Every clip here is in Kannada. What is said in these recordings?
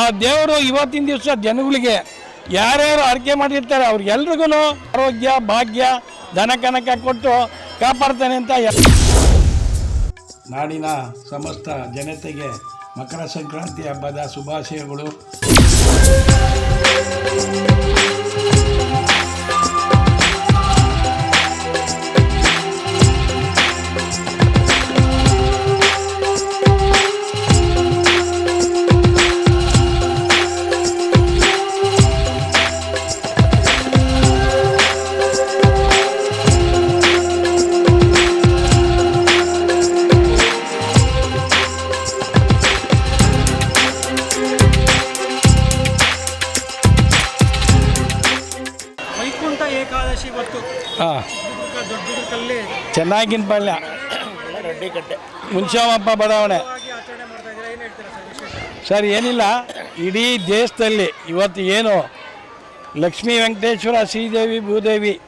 ಆ ದೇವರು ಇವತ್ತಿನ ದಿವಸ ಜನಗಳಿಗೆ ಯಾರ್ಯಾರು ಆರೈಕೆ ಮಾಡಿರ್ತಾರೆ ಅವ್ರಿಗೆಲ್ರಿಗೂ ಆರೋಗ್ಯ, ಭಾಗ್ಯ ದನ ಕನಕ ಕೊಟ್ಟು ಕಾಪಾಡ್ತಾನೆ ಅಂತ ನಾಡಿನ ಸಮಸ್ತ ಜನತೆಗೆ ಮಕರ ಸಂಕ್ರಾಂತಿ ಹಬ್ಬದ ಶುಭಾಶಯಗಳು. ಚೆನ್ನಾಗಿನ ರೆಡ್ಡಿಕಟ್ಟೆ ಮುನ್ಷಾಮಪ್ಪ ಬಡಾವಣೆ. ಸರ್, ಏನಿಲ್ಲ. ಇಡೀ ದೇಶದಲ್ಲಿ ಇವತ್ತು ಏನು? ಲಕ್ಷ್ಮೀ ವೆಂಕಟೇಶ್ವರ, ಶ್ರೀದೇವಿ, ಭೂದೇವಿ,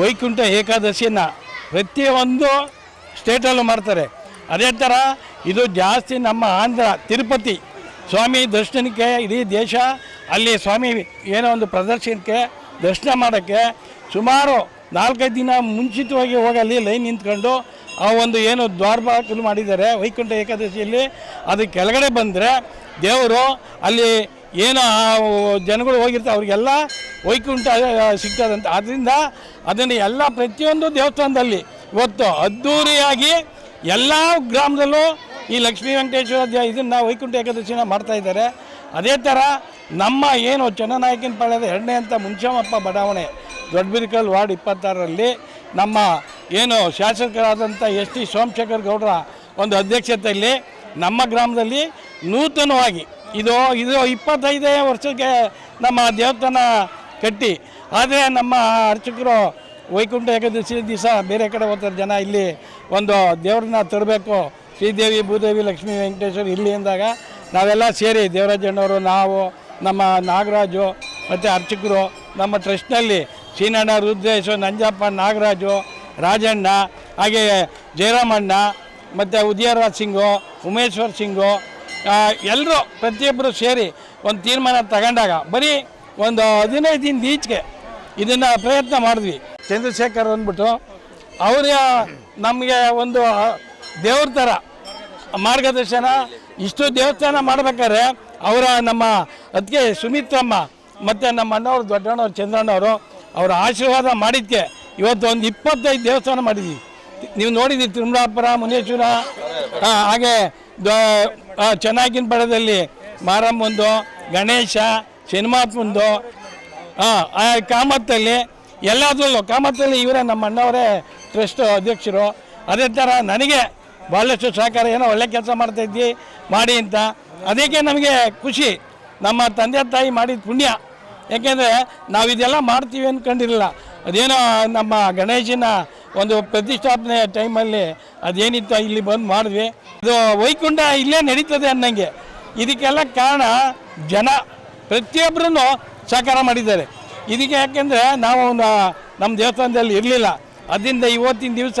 ವೈಕುಂಠ ಏಕಾದಶಿಯನ್ನು ಪ್ರತಿಯೊಂದು ಸ್ಟೇಟಲ್ಲೂ ಮಾಡ್ತಾರೆ. ಅದೇ ಥರ ಇದು ಜಾಸ್ತಿ ನಮ್ಮ ಆಂಧ್ರ, ತಿರುಪತಿ ಸ್ವಾಮಿ ದರ್ಶನಕ್ಕೆ, ಇಡೀ ದೇಶ ಅಲ್ಲಿ ಸ್ವಾಮಿ ಏನೋ ಒಂದು ಪ್ರದರ್ಶನಕ್ಕೆ, ದರ್ಶನ ಮಾಡೋಕ್ಕೆ ಸುಮಾರು ನಾಲ್ಕೈದು ದಿನ ಮುಂಚಿತವಾಗಿ ಹೋಗಿ ಅಲ್ಲಿ ಲೈನ್ ನಿಂತ್ಕೊಂಡು ಆ ಒಂದು ಏನು ದ್ವಾರಪಾಲಕರು ಮಾಡಿದ್ದಾರೆ, ವೈಕುಂಠ ಏಕಾದಶಿಯಲ್ಲಿ. ಅದು ಕೆಳಗಡೆ ಬಂದರೆ ದೇವರು ಅಲ್ಲಿ ಏನು ಜನಗಳು ಹೋಗಿರ್ತಾರೆ, ಅವ್ರಿಗೆಲ್ಲ ವೈಕುಂಠ ಸಿಗ್ತದಂತ. ಆದ್ದರಿಂದ ಅದನ್ನು ಎಲ್ಲ ಪ್ರತಿಯೊಂದು ದೇವಸ್ಥಾನದಲ್ಲಿ ಇವತ್ತು ಅದ್ಧೂರಿಯಾಗಿ ಎಲ್ಲ ಗ್ರಾಮದಲ್ಲೂ ಈ ಲಕ್ಷ್ಮೀ ವೆಂಕಟೇಶ್ವರ ಇದನ್ನು ವೈಕುಂಠ ಏಕಾದಶಿನ ಮಾಡ್ತಾ ಇದ್ದಾರೆ. ಅದೇ ಥರ ನಮ್ಮ ಏನು ಚನ್ನನಾಯಕನ ಪಾಳ್ಯದ ಎರಡನೇ ಅಂತ ಮುಂಚಮಪ್ಪ ಬಡಾವಣೆ ದೊಡ್ಡಬಿರಿಕಲ್ ವಾರ್ಡ್ ಇಪ್ಪತ್ತಾರರಲ್ಲಿ ನಮ್ಮ ಏನು ಶಾಸಕರಾದಂಥ ಎಸ್ ಟಿ ಸೋಮಶೇಖರ್ ಗೌಡರ ಒಂದು ಅಧ್ಯಕ್ಷತೆಯಲ್ಲಿ ನಮ್ಮ ಗ್ರಾಮದಲ್ಲಿ ನೂತನವಾಗಿ ಇದು ಇದು ಇಪ್ಪತ್ತೈದೇ ವರ್ಷಕ್ಕೆ ನಮ್ಮ ದೇವಸ್ಥಾನ ಕಟ್ಟಿ. ಆದರೆ ನಮ್ಮ ಅರ್ಚಕರು ವೈಕುಂಠ ಏಕಾದಶಿ ದಿವಸ ಬೇರೆ ಕಡೆ ಹೋಗ್ತಾರೆ ಜನ. ಇಲ್ಲಿ ಒಂದು ದೇವ್ರನ್ನ ತರಬೇಕು. ಶ್ರೀದೇವಿ, ಭೂದೇವಿ, ಲಕ್ಷ್ಮೀ, ವೆಂಕಟೇಶ್ವರ ಇಲ್ಲಿ ಅಂದಾಗ ನಾವೆಲ್ಲ ಸೇರಿ ದೇವರಾಜಣ್ಣವರು, ನಾವು, ನಮ್ಮ ನಾಗರಾಜು ಮತ್ತು ಅರ್ಚಕರು ನಮ್ಮ ಟ್ರಸ್ಟ್ನಲ್ಲಿ ಸೀನಣ್ಣ ರುದ್ರೇಶ್, ನಂಜಪ್ಪ, ನಾಗರಾಜು, ರಾಜಣ್ಣ, ಹಾಗೆ ಜಯರಾಮಣ್ಣ, ಮತ್ತು ಉದಯರಾಜ್ ಸಿಂಗು, ಉಮೇಶ್ವರ್ ಸಿಂಗು ಎಲ್ಲರೂ ಪ್ರತಿಯೊಬ್ಬರು ಸೇರಿ ಒಂದು ತೀರ್ಮಾನ ತಗೊಂಡಾಗ ಬರೀ ಒಂದು ಹದಿನೈದು ದಿನದ ಈಚೆಗೆ ಇದನ್ನು ಪ್ರಯತ್ನ ಮಾಡಿದ್ವಿ. ಚಂದ್ರಶೇಖರ್ ಅಂದ್ಬಿಟ್ಟು ಅವರ ನಮಗೆ ಒಂದು ದೇವ್ರ ಥರ ಮಾರ್ಗದರ್ಶನ, ಇಷ್ಟು ದೇವಸ್ಥಾನ ಮಾಡ್ಬೇಕಾದ್ರೆ ಅವರ ನಮ್ಮ ಅದಕ್ಕೆ ಸುಮಿತ್ರಮ್ಮ ಮತ್ತು ನಮ್ಮ ಅಣ್ಣವ್ರು, ದೊಡ್ಡಣ್ಣವ್ರು, ಚಂದ್ರಣ್ಣವರು ಅವರ ಆಶೀರ್ವಾದ ಮಾಡಿದ್ದಕ್ಕೆ ಇವತ್ತು ಒಂದು ಇಪ್ಪತ್ತೈದು ದೇವಸ್ಥಾನ ಮಾಡಿದ್ವಿ. ನೀವು ನೋಡಿದ್ದೀರಿ ತಿರುಮಲಾಪುರ, ಮುನೇಶ್ವರ ಹಾಗೆ ಚೆನ್ನಾಗಿನ ಪಡದಲ್ಲಿ ಮಾರಮ್ಮಂದು ಗಣೇಶ ಶನಿಮಾತ್ಮಂದು ಹಾಂ ಕಾಮತ್ತಲ್ಲಿ ಎಲ್ಲದರಲ್ಲೂ, ಕಾಮತ್ತಲ್ಲಿ ಇವರೇ ನಮ್ಮ ಅಣ್ಣವರೇ ಟ್ರಸ್ಟ್ ಅಧ್ಯಕ್ಷರು. ಅದೇ ಥರ ನನಗೆ ಭಾಳಷ್ಟು ಸಹಕಾರ, ಏನೋ ಒಳ್ಳೆ ಕೆಲಸ ಮಾಡ್ತಾಯಿದ್ದಿ ಮಾಡಿ ಅಂತ. ಅದಕ್ಕೆ ನಮಗೆ ಖುಷಿ. ನಮ್ಮ ತಂದೆ ತಾಯಿ ಮಾಡಿದ ಪುಣ್ಯ. ಯಾಕೆಂದರೆ ನಾವು ಇದೆಲ್ಲ ಮಾಡ್ತೀವಿ ಅಂದ್ಕೊಂಡಿರಲಿಲ್ಲ ಅದೇನೋ ನಮ್ಮ ಗಣೇಶನ ಒಂದು ಪ್ರತಿಷ್ಠಾಪನೆ ಟೈಮಲ್ಲಿ ಅದೇನಿತ್ತು ಇಲ್ಲಿ ಬಂದು ಮಾಡಿದ್ವಿ. ಇದು ವೈಕುಂಠ ಇಲ್ಲೇ ನಡೀತದೆ ಅನ್ನಂಗೆ. ಇದಕ್ಕೆಲ್ಲ ಕಾರಣ ಜನ. ಪ್ರತಿಯೊಬ್ಬರೂ ಸಹಕಾರ ಮಾಡಿದ್ದಾರೆ. ಇದಕ್ಕೆ ಯಾಕೆಂದರೆ ನಾವು ನಮ್ಮ ದೇವಸ್ಥಾನದಲ್ಲಿ ಇರಲಿಲ್ಲ. ಅದರಿಂದ ಇವತ್ತಿನ ದಿವಸ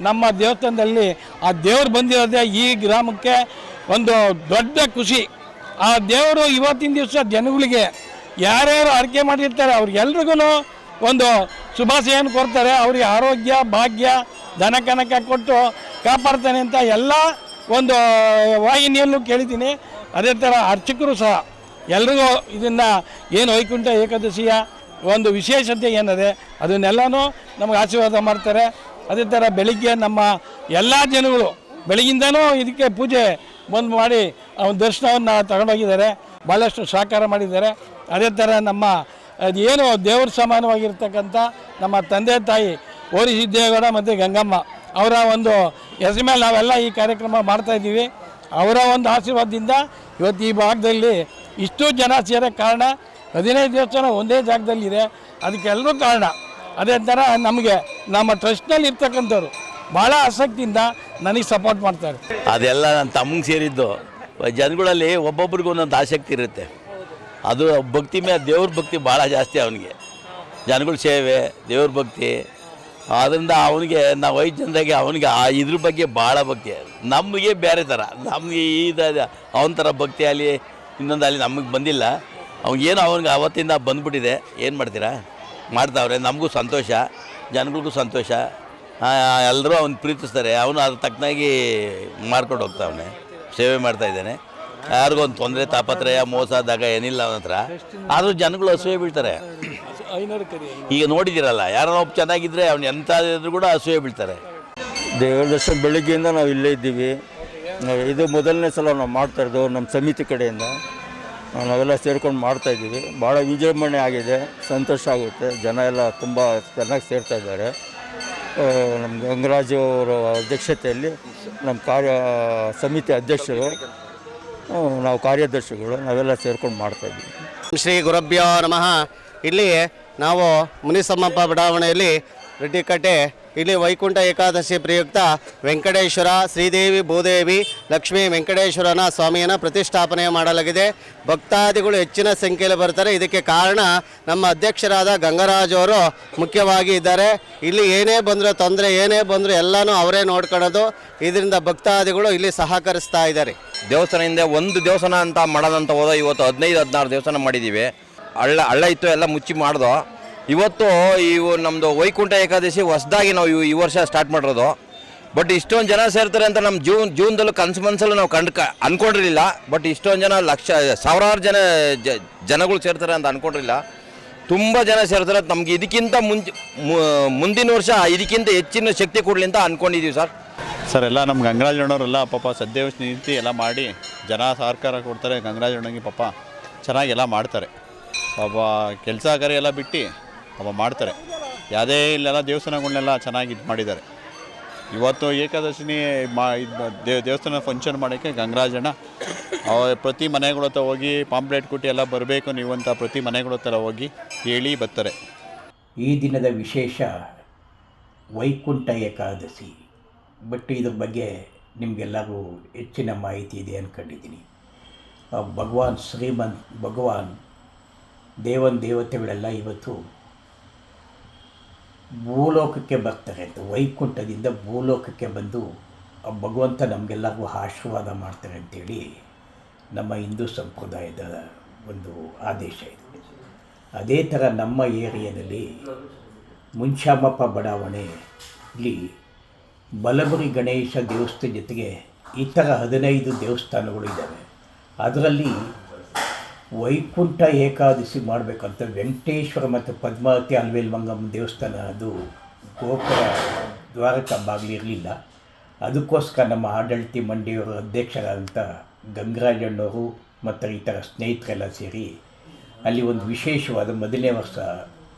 ನಮ್ಮ ದೇವಸ್ಥಾನದಲ್ಲಿ ಆ ದೇವರು ಬಂದಿರೋದೇ ಈ ಗ್ರಾಮಕ್ಕೆ ಒಂದು ದೊಡ್ಡ ಖುಷಿ. ಆ ದೇವರು ಇವತ್ತಿನ ದಿವಸ ಜನಗಳಿಗೆ ಯಾರ್ಯಾರು ಆರೈಕೆ ಮಾಡಿರ್ತಾರೆ ಅವ್ರಿಗೆಲ್ರಿಗೂ ಒಂದು ಶುಭಾಶಯನ್ನು ಕೊಡ್ತಾರೆ. ಅವ್ರಿಗೆ ಆರೋಗ್ಯ, ಭಾಗ್ಯ ದನ ಕನಕ ಕೊಟ್ಟು ಕಾಪಾಡ್ತಾನೆ ಅಂತ ಎಲ್ಲ ಒಂದು ವಾಹಿನಿಯಲ್ಲೂ ಕೇಳಿದ್ದೀನಿ. ಅದೇ ಥರ ಅರ್ಚಕರು ಸಹ ಎಲ್ರಿಗೂ ಇದನ್ನು ಏನು ವೈಕುಂಠ ಏಕಾದಶಿಯ ಒಂದು ವಿಶೇಷತೆ ಏನಿದೆ, ಅದನ್ನೆಲ್ಲನೂ ನಮಗೆ ಆಶೀರ್ವಾದ ಮಾಡ್ತಾರೆ. ಅದೇ ಥರ ಬೆಳಿಗ್ಗೆ ನಮ್ಮ ಎಲ್ಲ ಜನಗಳು ಬೆಳಗಿಂದನೂ ಇದಕ್ಕೆ ಪೂಜೆ ಬಂದು ಮಾಡಿ, ಅವನ ದರ್ಶನವನ್ನು ತಗೊಂಡೋಗಿದ್ದಾರೆ. ಭಾಳಷ್ಟು ಸಹಕಾರ ಮಾಡಿದ್ದಾರೆ. ಅದೇ ಥರ ನಮ್ಮ ಅದೇನು ದೇವ್ರ ಸಮಾನವಾಗಿರ್ತಕ್ಕಂಥ ನಮ್ಮ ತಂದೆ ತಾಯಿ ಓರಿ ಸಿದ್ದೇಗೌಡ ಮತ್ತು ಗಂಗಮ್ಮ ಅವರ ಒಂದು ಹೆಸರು ಮೇಲೆ ನಾವೆಲ್ಲ ಈ ಕಾರ್ಯಕ್ರಮ ಮಾಡ್ತಾಯಿದ್ದೀವಿ ಅವರ ಒಂದು ಆಶೀರ್ವಾದದಿಂದ ಇವತ್ತು ಈ ಭಾಗದಲ್ಲಿ ಇಷ್ಟು ಜನ ಸೇರೋಕ್ಕೆ ಕಾರಣ ಹದಿನೈದು ದೇವಸ್ಥಾನ ಒಂದೇ ಜಾಗದಲ್ಲಿದೆ ಅದಕ್ಕೆಲ್ಲರೂ ಕಾರಣ. ಅದೇ ಥರ ನಮಗೆ ನಮ್ಮ ಟ್ರಸ್ಟ್ನಲ್ಲಿ ಇರ್ತಕ್ಕಂಥವ್ರು ಭಾಳ ಆಸಕ್ತಿಯಿಂದ ನನಗೆ ಸಪೋರ್ಟ್ ಮಾಡ್ತಾರೆ. ಅದೆಲ್ಲ ನನ್ನ ತಮ್ಮಗೆ ಸೇರಿದ್ದು. ಜನಗಳಲ್ಲಿ ಒಬ್ಬೊಬ್ರಿಗೂ ಒಂದೊಂದು ಆಸಕ್ತಿ ಇರುತ್ತೆ. ಅದು ಭಕ್ತಿ ಮೇಲೆ ದೇವ್ರ ಭಕ್ತಿ ಭಾಳ ಜಾಸ್ತಿ ಅವನಿಗೆ. ಜನಗಳ ಸೇವೆ, ದೇವ್ರ ಭಕ್ತಿ. ಅದರಿಂದ ಅವನಿಗೆ, ನಾವು ಐದು ಜನದಾಗೆ ಅವನಿಗೆ ಆ ಇದ್ರ ಬಗ್ಗೆ ಭಾಳ ಭಕ್ತಿ. ನಮಗೆ ಬೇರೆ ಥರ ನಮಗೆ ಇದು ಅವನ ಥರ ಭಕ್ತಿ ಅಲ್ಲಿ, ಇನ್ನೊಂದು ಅಲ್ಲಿ ನಮಗೆ ಬಂದಿಲ್ಲ. ಅವ್ನಿಗೇನು ಅವನಿಗೆ ಅವತ್ತಿಂದ ಬಂದ್ಬಿಟ್ಟಿದೆ. ಏನು ಮಾಡ್ತೀರಾ? ಮಾಡ್ತಾವ್ರೆ. ನಮಗೂ ಸಂತೋಷ. ಜನಗಳಿಗೂ ಸಂತೋಷ. ಎಲ್ಲರೂ ಅವ್ನು ಪ್ರೀತಿಸ್ತಾರೆ. ಅವನು ಅದು ತಕ್ಕನಾಗಿ ಮಾಡ್ಕೊಂಡು ಹೋಗ್ತಾವನೆ. ಸೇವೆ ಮಾಡ್ತಾ ಯಾರಿಗೂ ಒಂದು ತೊಂದರೆ, ತಾಪತ್ರಯ, ಮೋಸ ಆದಾಗ ಏನಿಲ್ಲ ಅವನ ಹತ್ರ, ಆದರೂ ಜನಗಳು ಅಸೂಯೆ ಬೀಳ್ತಾರೆ. ಈಗ ನೋಡಿದ್ದೀರಲ್ಲ ಯಾರೋ ಒಬ್ಬ ಚೆನ್ನಾಗಿದ್ದರೆ ಅವ್ನು ಎಂಥ ಇದ್ರೂ ಕೂಡ ಅಸೂಯೆ ಬೀಳ್ತಾರೆ. ದೇವರ ದರ್ಶನ ಬೆಳಗ್ಗೆಯಿಂದ ನಾವು ಇಲ್ಲೇ ಇದ್ದೀವಿ. ಇದು ಮೊದಲನೇ ಸಲ ನಾವು ಮಾಡ್ತಾ ಇರೋದು ನಮ್ಮ ಸಮಿತಿ ಕಡೆಯಿಂದ. ನಾವೆಲ್ಲ ಸೇರ್ಕೊಂಡು ಮಾಡ್ತಾ ಇದ್ದೀವಿ. ಭಾಳ ವಿಜೃಂಭಣೆ ಆಗಿದೆ. ಸಂತೋಷ ಆಗುತ್ತೆ. ಜನ ಎಲ್ಲ ತುಂಬ ಚೆನ್ನಾಗಿ ಸೇರ್ತಾ ಇದ್ದಾರೆ. ನಮ್ಮ ಗಂಗರಾಜು ಅವರ ಅಧ್ಯಕ್ಷತೆಯಲ್ಲಿ ನಮ್ಮ ಕಾರ್ಯ, ಸಮಿತಿ ಅಧ್ಯಕ್ಷರು ನಾವು ಕಾರ್ಯದರ್ಶಿಗಳು ನಾವೆಲ್ಲ ಸೇರ್ಕೊಂಡು ಮಾಡ್ತಾ ಇದ್ದೀವಿ. ಶ್ರೀ ಗುರಭ್ಯೋ ನಮಃ. ಇಲ್ಲಿ ನಾವು ಮುನಿಸಮ್ಮಪ್ಪ ಬಡಾವಣೆಯಲ್ಲಿ ರೆಡ್ಡಿಕಟ್ಟೆ ಇಲ್ಲಿ ವೈಕುಂಠ ಏಕಾದಶಿ ಪ್ರಯುಕ್ತ ವೆಂಕಟೇಶ್ವರ, ಶ್ರೀದೇವಿ, ಭೂದೇವಿ, ಲಕ್ಷ್ಮೀ ವೆಂಕಟೇಶ್ವರನ ಸ್ವಾಮಿಯನ್ನು ಪ್ರತಿಷ್ಠಾಪನೆ ಮಾಡಲಾಗಿದೆ. ಭಕ್ತಾದಿಗಳು ಹೆಚ್ಚಿನ ಸಂಖ್ಯೆಯಲ್ಲಿ ಬರ್ತಾರೆ. ಇದಕ್ಕೆ ಕಾರಣ ನಮ್ಮ ಅಧ್ಯಕ್ಷರಾದ ಗಂಗರಾಜ್ ಅವರು ಮುಖ್ಯವಾಗಿ ಇದ್ದಾರೆ. ಇಲ್ಲಿ ಏನೇ ಬಂದರೂ ತೊಂದರೆ, ಏನೇ ಬಂದರೂ ಎಲ್ಲನೂ ಅವರೇ ನೋಡ್ಕೊಳ್ಳೋದು. ಇದರಿಂದ ಭಕ್ತಾದಿಗಳು ಇಲ್ಲಿ ಸಹಕರಿಸ್ತಾ ಇದ್ದಾರೆ. ದೇವಸ್ಥಾನ ಹಿಂದೆ ಒಂದು ದೇವಸ್ಥಾನ ಅಂತ ಮಾಡೋದಂತ ಹೋದ ಇವತ್ತು ಹದಿನೈದು, ಹದಿನಾರು ದೇವಸ್ಥಾನ ಮಾಡಿದ್ದೀವಿ. ಹಳ್ಳ ಹಳ್ಳ ಇತ್ತು, ಎಲ್ಲ ಮುಚ್ಚಿ ಮಾಡ್ದೋ. ಇವತ್ತು ಇವು ನಮ್ಮದು ವೈಕುಂಠ ಏಕಾದಶಿ ಹೊಸದಾಗಿ ನಾವು ಈ ವರ್ಷ ಸ್ಟಾರ್ಟ್ ಮಾಡಿರೋದು. ಬಟ್ ಇಷ್ಟೊಂದು ಜನ ಸೇರ್ತಾರೆ ಅಂತ ನಮ್ಮ ಜೂನ್ ಜೀವನದಲ್ಲೂ ಕನಸು ಮನಸ್ಸಲ್ಲೂ ನಾವು ಕಂಡು ಕ ಅಂದ್ಕೊಂಡಿರಲಿಲ್ಲ ಬಟ್ ಇಷ್ಟೊಂದು ಜನ ಲಕ್ಷ ಸಾವಿರಾರು ಜನ ಜನಗಳು ಸೇರ್ತಾರೆ ಅಂತ ಅಂದ್ಕೊಂಡಿರಲಿಲ್ಲ ತುಂಬ ಜನ ಸೇರ್ತಾರೆ. ನಮ್ಗೆ ಇದಕ್ಕಿಂತ ಮುಂಚೆ ಮುಂದಿನ ವರ್ಷ ಇದಕ್ಕಿಂತ ಹೆಚ್ಚಿನ ಶಕ್ತಿ ಕೊಡಲಿ ಅಂತ ಅಂದ್ಕೊಂಡಿದ್ದೀವಿ ಸರ್. ಸರ್, ಎಲ್ಲ ನಮ್ಮ ಗಂಗರಾಜಣ್ಣವರೆಲ್ಲ ಪಾಪ ಸದ್ಯವ ನೀತಿ ಎಲ್ಲ ಮಾಡಿ ಜನ ಸಹಕಾರ ಕೊಡ್ತಾರೆ. ಗಂಗರಾಜಣ್ಣಗೆ ಪಾಪ ಚೆನ್ನಾಗಿ ಎಲ್ಲ ಮಾಡ್ತಾರೆ. ಪಾಪ ಕೆಲಸ ಕಾರ್ಯ ಎಲ್ಲ ಬಿಟ್ಟು ಪಾಪ ಮಾಡ್ತಾರೆ. ಯಾವುದೇ ಇಲ್ಲೆಲ್ಲ ದೇವಸ್ಥಾನಗಳನ್ನೆಲ್ಲ ಚೆನ್ನಾಗಿ ಇದು ಮಾಡಿದ್ದಾರೆ. ಇವತ್ತು ಏಕಾದಶಿನಿ ಮಾ ಇದು ದೇವ್ ದೇವಸ್ಥಾನ ಫಂಕ್ಷನ್ ಮಾಡೋಕ್ಕೆ ಗಂಗರಾಜಣ್ಣ, ಅವ ಪ್ರತಿ ಮನೆಗಳ ಹತ್ರ ಹೋಗಿ ಪಾಂಪ್ಲೇಟ್ ಕೊಟ್ಟು ಎಲ್ಲ ಬರಬೇಕು ನೀವು ಅಂತ ಪ್ರತಿ ಮನೆಗಳ ಹತ್ರ ಹೋಗಿ ಹೇಳಿ ಬರ್ತಾರೆ. ಈ ದಿನದ ವಿಶೇಷ ವೈಕುಂಠ ಏಕಾದಶಿ. ಬಟ್ ಇದ್ರ ಬಗ್ಗೆ ನಿಮಗೆಲ್ಲರಿಗೂ ಹೆಚ್ಚಿನ ಮಾಹಿತಿ ಇದೆ ಅಂದ್ಕೊಂಡಿದ್ದೀನಿ ಭಗವಾನ್ ಶ್ರೀಮಂತ್ ಭಗವಾನ್ ದೇವನ್ ದೇವತೆಗಳೆಲ್ಲ ಇವತ್ತು ಭೂಲೋಕಕ್ಕೆ ಬರ್ತಾರೆ ಅಂತ, ವೈಕುಂಠದಿಂದ ಭೂಲೋಕಕ್ಕೆ ಬಂದು ಭಗವಂತ ನಮಗೆಲ್ಲರಿಗೂ ಆಶೀರ್ವಾದ ಮಾಡ್ತಾರೆ ಅಂತೇಳಿ ನಮ್ಮ ಹಿಂದೂ ಸಂಪ್ರದಾಯದ ಒಂದು ಆದೇಶ ಇದೆ. ಅದೇ ಥರ ನಮ್ಮ ಏರಿಯಾದಲ್ಲಿ ಮುಂಚಾಮಪ್ಪ ಬಡಾವಣೆಯಲ್ಲಿ ಬಲಗುರಿ ಗಣೇಶ ದೇವಸ್ಥಾನ ಜೊತೆಗೆ ಇತರ ಹದಿನೈದು ದೇವಸ್ಥಾನಗಳು ಇದ್ದಾವೆ. ಅದರಲ್ಲಿ ವೈಕುಂಠ ಏಕಾದಶಿ ಮಾಡಬೇಕಂತ ವೆಂಕಟೇಶ್ವರ ಮತ್ತು ಪದ್ಮಾವತಿ ಅಲ್ವೇಲ್ ಮಂಗಮ್ಮ ದೇವಸ್ಥಾನ ಅದು ಗೋಪುರ ದ್ವಾರಕ ಬಾಗಿಲು ಇರಲಿಲ್ಲ. ಅದಕ್ಕೋಸ್ಕರ ನಮ್ಮ ಆಡಳಿತ ಮಂಡಿಯವರು ಅಧ್ಯಕ್ಷರಾದಂಥ ಗಂಗರಾಜಣ್ಣವರು ಮತ್ತು ಥರ ಸ್ನೇಹಿತರೆಲ್ಲ ಸೇರಿ ಅಲ್ಲಿ ಒಂದು ವಿಶೇಷವಾದ ಮೊದಲನೇ ವರ್ಷ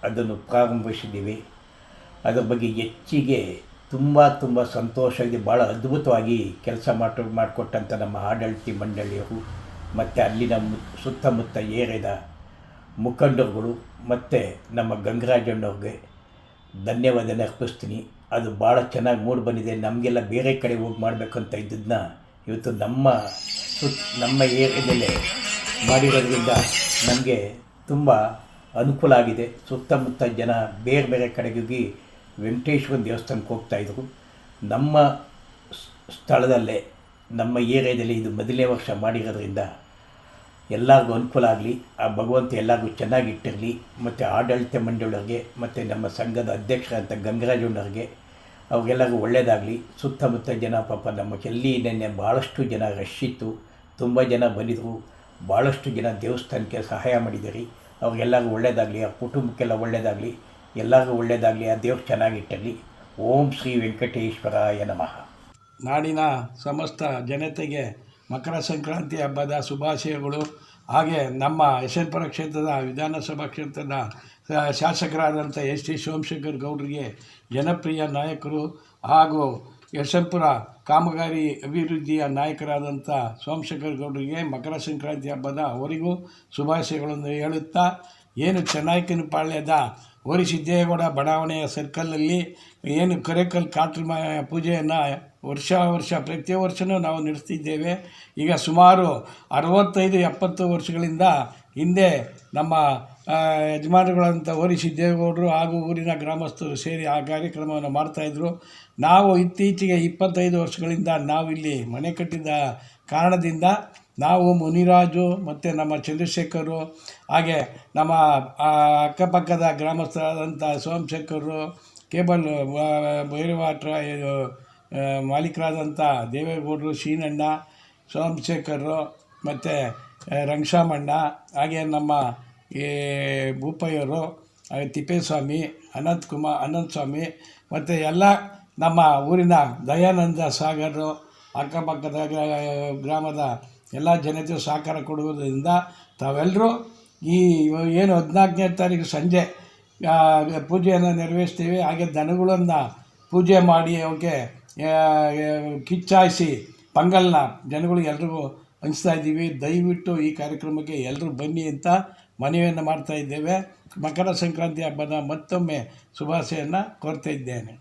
ಅದನ್ನು ಪ್ರಾರಂಭಿಸಿದ್ದೀವಿ. ಅದರ ಬಗ್ಗೆ ಹೆಚ್ಚಿಗೆ ತುಂಬ ತುಂಬ ಸಂತೋಷ ಇದೆ. ಭಾಳ ಅದ್ಭುತವಾಗಿ ಕೆಲಸ ಮಾಡಿ ಮಾಡಿಕೊಟ್ಟಂಥ ನಮ್ಮ ಆಡಳಿತ ಮಂಡಳಿಯವರು. ಮತ್ತು ಅಲ್ಲಿನ ಸುತ್ತಮುತ್ತ ಏರಿದ ಮುಖಂಡರುಗಳು ಮತ್ತು ನಮ್ಮ ಗಂಗರಾಜಣ್ಣವ್ರಿಗೆ ಧನ್ಯವಾದನ ಅರ್ಪಿಸ್ತೀನಿ ಅದು ಭಾಳ ಚೆನ್ನಾಗಿ ಮೂಡಿ ಬಂದಿದೆ. ನಮಗೆಲ್ಲ ಬೇರೆ ಕಡೆ ಹೋಗಿ ಮಾಡಬೇಕಂತ ಇದ್ದದನ್ನ ಇವತ್ತು ನಮ್ಮ ಸುತ್ತ ನಮ್ಮ ಏರಿಯಾದಲ್ಲೇ ಮಾಡಿರೋದ್ರಿಂದ ನಮಗೆ ತುಂಬ ಅನುಕೂಲ ಆಗಿದೆ. ಸುತ್ತಮುತ್ತ ಜನ ಬೇರೆ ಬೇರೆ ಕಡೆಗೆ ಹೋಗಿ ವೆಂಕಟೇಶ್ವರ ದೇವಸ್ಥಾನಕ್ಕೆ ಹೋಗ್ತಾಯಿದ್ರು ನಮ್ಮ ಸ್ಥಳದಲ್ಲೇ, ನಮ್ಮ ಏರಿಯಾದಲ್ಲಿ ಇದು ಮೊದಲನೇ ವರ್ಷ ಮಾಡಿರೋದ್ರಿಂದ ಎಲ್ಲರಿಗೂ ಅನುಕೂಲ ಆಗಲಿ, ಆ ಭಗವಂತ ಎಲ್ಲರಿಗೂ ಚೆನ್ನಾಗಿಟ್ಟಿರಲಿ, ಮತ್ತು ಆಡಳಿತ ಮಂಡಳಿಯವ್ರಿಗೆ, ಮತ್ತು ನಮ್ಮ ಸಂಘದ ಅಧ್ಯಕ್ಷರಂಥ ಗಂಗರಾಜಣ್ಣವ್ರಿಗೆ ಅವ್ರಿಗೆಲ್ಲರಿಗೂ ಒಳ್ಳೆಯದಾಗಲಿ ಸುತ್ತಮುತ್ತ ಜನ ಪಾಪ ನಮ್ಮ ಎಲ್ಲಿ ನೆನ್ನೆ ಭಾಳಷ್ಟು ಜನ ರಶ್ ಇತ್ತು, ತುಂಬ ಜನ ಬಂದಿದ್ದರು ಭಾಳಷ್ಟು ಜನ ದೇವಸ್ಥಾನಕ್ಕೆ ಸಹಾಯ ಮಾಡಿದ್ದೀರಿ ಅವ್ರಿಗೆಲ್ಲರಿಗೂ ಒಳ್ಳೆಯದಾಗಲಿ ಆ ಕುಟುಂಬಕ್ಕೆಲ್ಲ ಒಳ್ಳೆಯದಾಗಲಿ ಎಲ್ಲರಿಗೂ ಒಳ್ಳೆಯದಾಗಲಿ ಆ ದೇವ್ರು ಚೆನ್ನಾಗಿಟ್ಟಿರಲಿ. ಓಂ ಶ್ರೀ ವೆಂಕಟೇಶ್ವರಾಯ ನಮಃ. ನಾಡಿನ ಸಮಸ್ತ ಜನತೆಗೆ ಮಕರ ಸಂಕ್ರಾಂತಿ ಹಬ್ಬದ ಶುಭಾಶಯಗಳು. ಹಾಗೆ ನಮ್ಮ ಯಶವಂತಪುರ ಕ್ಷೇತ್ರದ ವಿಧಾನಸಭಾ ಕ್ಷೇತ್ರದ ಶಾಸಕರಾದಂಥ ಎಸ್ ಟಿ ಸೋಮಶೇಖರ್ ಗೌಡರಿಗೆ ಜನಪ್ರಿಯ ನಾಯಕರು ಹಾಗೂ ಯಶವಂತಪುರ ಕಾಮಗಾರಿ ಅಭಿವೃದ್ಧಿಯ ನಾಯಕರಾದಂಥ ಸೋಮಶೇಖರ್ ಗೌಡರಿಗೆ ಮಕರ ಸಂಕ್ರಾಂತಿ ಹಬ್ಬದ ಅವರಿಗೂ ಶುಭಾಶಯಗಳನ್ನು ಹೇಳುತ್ತಾ, ಏನು ಚೆನ್ನಾಯ್ಕಿನ ಪಾಳ್ಯದ ಸಿದ್ದೇಗೌಡ ಬಡಾವಣೆಯ ಸರ್ಕಲ್ನಲ್ಲಿ ಏನು ಕರೆಕಲ್ ಮ- ಪೂಜೆಯನ್ನು ವರ್ಷ ವರ್ಷ ಪ್ರತಿ ವರ್ಷವೂ ನಾವು ನಡೆಸ್ತಿದ್ದೇವೆ. ಈಗ ಸುಮಾರು ಅರವತ್ತೈದು ಎಪ್ಪತ್ತು ವರ್ಷಗಳಿಂದ ಹಿಂದೆ ನಮ್ಮ ಯಜಮಾನರುಗಳಂತ ಓರಿ ದೇವೇಗೌಡರು ಹಾಗೂ ಊರಿನ ಗ್ರಾಮಸ್ಥರು ಸೇರಿ ಆ ಕಾರ್ಯಕ್ರಮವನ್ನು ಮಾಡ್ತಾಯಿದ್ರು ನಾವು ಇತ್ತೀಚೆಗೆ ಇಪ್ಪತ್ತೈದು ವರ್ಷಗಳಿಂದ ನಾವಿಲ್ಲಿ ಮನೆ ಕಟ್ಟಿದ ಕಾರಣದಿಂದ ನಾವು ಮುನಿರಾಜು ಮತ್ತು ನಮ್ಮ ಚಂದ್ರಶೇಖರು, ಹಾಗೆ ನಮ್ಮ ಅಕ್ಕಪಕ್ಕದ ಗ್ರಾಮಸ್ಥರಾದಂಥ ಸೋಮಶೇಖರರು ಕೇಬಲ್ ಭೈರವಾಟ್ರ ಮಾಲೀಕರಾದಂಥ ದೇವೇಗೌಡರು, ಶೀನಣ್ಣ, ಸೋಮಶೇಖರು ಮತ್ತು ರಂಗಶಾಮಣ್ಣ, ಹಾಗೆ ನಮ್ಮ ಈ ಭೂಪಯ್ಯರು ತಿಪ್ಪೇಸ್ವಾಮಿ ಅನಂತ್ ಕುಮಾರ್ ಅನಂತ್ ಸ್ವಾಮಿ ಮತ್ತು ಎಲ್ಲ ನಮ್ಮ ಊರಿನ ದಯಾನಂದ ಸಾಗರು, ಅಕ್ಕಪಕ್ಕದ ಗ್ರಾ- ಗ್ರಾಮದ ಎಲ್ಲ ಜನತೆ ಸಹಕಾರ ಕೊಡುವುದರಿಂದ ತಾವೆಲ್ಲರೂ ಈ ಏನು ಹದಿನಾಲ್ಕನೇ ತಾರೀಕು ಸಂಜೆ ಪೂಜೆಯನ್ನು ನೆರವೇರಿಸ್ತೀವಿ. ಹಾಗೆ ದನಗಳನ್ನು ಪೂಜೆ ಮಾಡಿ ಅವಕ್ಕೆ ಕಿಚ್ಚಾಯಿಸಿ ಪಂಗಲ್ನ ಜನಗಳಿಗೆ ಎಲ್ರಿಗೂ ಹಂಚ್ತಾ ಇದ್ದೀವಿ. ದಯವಿಟ್ಟು ಈ ಕಾರ್ಯಕ್ರಮಕ್ಕೆ ಎಲ್ಲರೂ ಬನ್ನಿ ಅಂತ ಮನವಿಯನ್ನು ಮಾಡ್ತಾ ಇದ್ದೇವೆ. ಮಕರ ಸಂಕ್ರಾಂತಿ ಹಬ್ಬದ ಮತ್ತೊಮ್ಮೆ ಶುಭಾಶಯನ್ನು ಕೋರ್ತಾ ಇದ್ದೇನೆ.